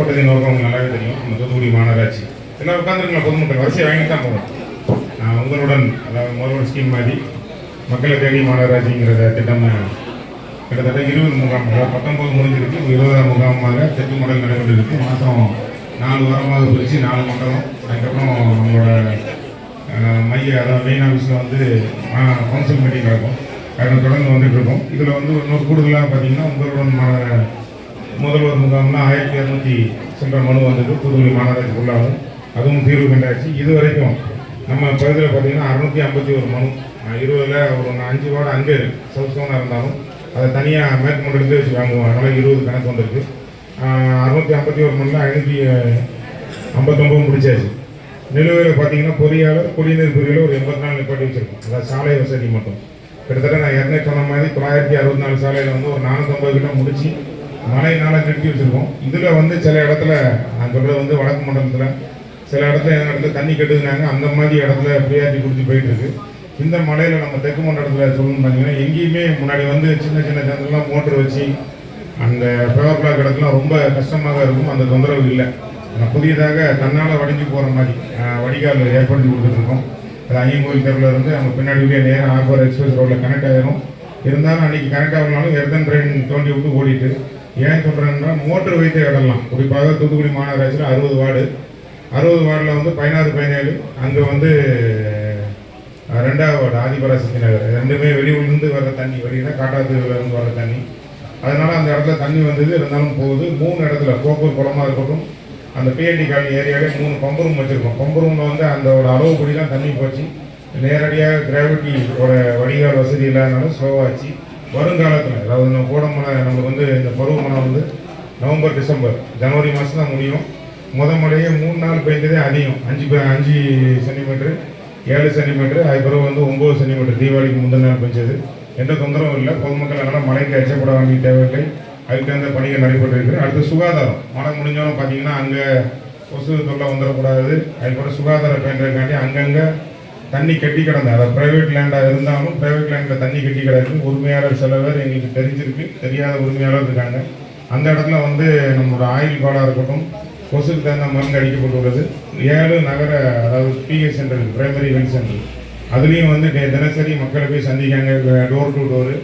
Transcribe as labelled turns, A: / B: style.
A: உட்பட்டதை நோக்கம் நல்லாவே தெரியும். நம்ம தூத்துக்குடி மாநகராட்சி. எல்லாம் உட்காந்துருக்கலாம் பொதுமக்கள்? வரிசையை வாங்கிட்டு தான் போகிறோம் நான் உங்களுடன் அதாவது முதல்வர் ஸ்கீம் மாதிரி மக்களை தேடி மாநகராட்சிங்கிற திட்டம் கிட்டத்தட்ட இருபது முகாம் அதாவது பத்தொம்பது முடிஞ்சிருக்கு. இருபதாம் முகாமாக தெற்கு மண்டல் நடைபெற்றிருக்கு. மாதம் நாலு வாரமாக பிரித்து நாலு மண்டலம் அதுக்கப்புறம் நம்மளோட மைய அதாவது மெயின் ஆஃபீஸில் வந்து கவுன்சில் மீட்டிங் நடக்கும். அதில் தொடர்ந்து வந்துட்டு இருக்கோம். இதில் வந்து இன்னொரு கூடுதலாக பார்த்தீங்கன்னா உங்களுடன் மா- முதல்வர் முகாம்னா ஆயிரத்தி இரநூத்தி சில்லற மனு வந்தது. தூத்துக்குடி மாநகராட்சிக்குள்ளாகும் அதுவும் தீர்வு கண்டாச்சு. இது வரைக்கும் நம்ம பகுதியில் பார்த்தீங்கன்னா அறுநூத்தி ஐம்பத்தி ஒரு மனு. இருபதில் ஒரு அஞ்சு வார்டு அங்கே இருக்கு சவுத் சோனாக இருந்தாலும் அதை தனியாக மேற்கு மண்டலத்தில் வச்சு வாங்குவோம். அதனால் இருபது கணக்கு வந்திருக்கு. அறுநூத்தி ஐம்பத்தி ஒரு மணில் ஐநூற்றி ஐம்பத்தொம்பது முடிச்சாச்சு. நிலுவையில் பார்த்தீங்கன்னா பொறியாளர் குடிநீர் பிரிவில் ஒரு எண்பத்தி நாலு நிப்பாட்டி வச்சிருக்கோம். அதாவது சாலை வசதி மட்டும். கிட்டத்தட்ட நான் ஏற்கனவே சொன்ன மாதிரி தொள்ளாயிரத்தி அறுபத்தி நாலு சாலையில் வந்து ஒரு நானூற்றம்பது கிட்ட முடிச்சு மழையினால் கட்டி வச்சிருக்கோம். இதில் வந்து சில இடத்துல நான் சொல்கிறது வந்து வடக்கு மண்டலத்தில் சில இடத்துல எந்த இடத்துல தண்ணி கட்டுதுனாங்க அந்த மாதிரி இடத்துல ப்ரியாரிட்டி கொடுத்து போயிட்டுருக்கு. இந்த மலையில் நம்ம தெற்கு மண்டலத்தில் சொல்லணும்னு பார்த்தீங்கன்னா எங்கேயுமே முன்னாடி வந்து சின்ன சின்ன சந்தெல்லாம் மோட்டர் வச்சு அந்த பவர் பிளாக் இடத்துலாம் ரொம்ப கஷ்டமாக இருக்கும். அந்த தொந்தரவு இல்லை. புதியதாக தன்னால் வடிஞ்சு போகிற மாதிரி வடிகால் ஏற்படுத்தி கொடுத்துட்ருக்கோம் அது ஐயங்கோயில் தெருவில் இருந்து நம்ம பின்னாடி உள்ளே நேரம் ஆகோர் எக்ஸ்பிரஸ் ரோட்டில் கனெக்ட் ஆகிரும் இருந்தாலும் அன்றைக்கி கனெக்ட் ஆகலனாலும் எர்தன் ட்ரெயின் தோண்டி விட்டு ஓடிட்டு ஏன் சொல்கிறேன்னா மோட்டர் வைத்த இடம்லாம் குறிப்பாக தூத்துக்குடி மாநகராட்சியில் அறுபது வார்டு. அறுபது வார்டில் வந்து பதினாறு பதினேழு. அங்கே வந்து ரெண்டாவது வார்டு ஆதிபராசக்தி நகர் ரெண்டுமே வெளியூர்லேருந்து வர தண்ணி வெளியில காட்டாத்தூர்லேருந்து வர தண்ணி. அதனால் அந்த இடத்துல தண்ணி வந்தது இருந்தாலும் போகுது. மூணு இடத்துல கோப்பூர் குளமாக இருக்கட்டும் அந்த பிஎன்டி காலனி ஏரியாவிலே மூணு பம்பு ரூம் வச்சுருக்கோம். பம்பு ரூமில் வந்து அந்த ஒரு அளவுப்படி தான் தண்ணி போச்சு. நேரடியாக கிராவிட்டியோட வடிகால் வசதி இல்லாதனால ஸ்லோவாச்சு வருங்காலத்தில் அதாவது நம்ம கோடமலை நம்மளுக்கு வந்து இந்த பருவமழை வந்து நவம்பர் டிசம்பர் ஜனவரி மாதம் தான் முடியும். முத மழையே மூணு நாள் பெய்ஞ்சதே அதிகம் அஞ்சு அஞ்சு சென்டிமீட்ரு ஏழு சென்டிமீட்ரு அது பிறகு வந்து ஒம்பது சென்டிமீட்டர் தீபாவளிக்கு முந்தின நாள் பெஞ்சது. எந்த தொந்தரவும் இல்லை. பொதுமக்கள் அதனால் மழைக்கு அச்சப்பட வேண்டிய தேவையில்லை. அதுக்கு தகுந்த பணிகள் நடைபெற்றிருக்கு. அடுத்து சுகாதாரம். மழை முடிஞ்சாலும் பார்த்தீங்கன்னா அங்கே கொசு தொல்லை வந்துடக்கூடாது. அதுக்கப்புறம் சுகாதார பேண்டதுக்காண்டி அங்கங்கே தண்ணி கட்டி கிடந்தேன் அதை ப்ரைவேட் லேண்டாக இருந்தாலும் ப்ரைவேட் லேண்டில் தண்ணி கட்டி கிடக்கு. உரிமையாளர் சில பேர் எங்களுக்கு தெரிஞ்சிருக்கு. தெரியாத உரிமையாளர் இருக்காங்க. அந்த இடத்துல வந்து நம்மளோட ஆயில் பாலாக இருக்கட்டும் கொசுக்கு தகுந்த மருந்து அடிக்கப்பட்டுள்ளது. ஏழு நகர அதாவது PH centre primary health centre அதுலேயும் வந்து தினசரி மக்களை போய் சந்திக்காங்க. Door to door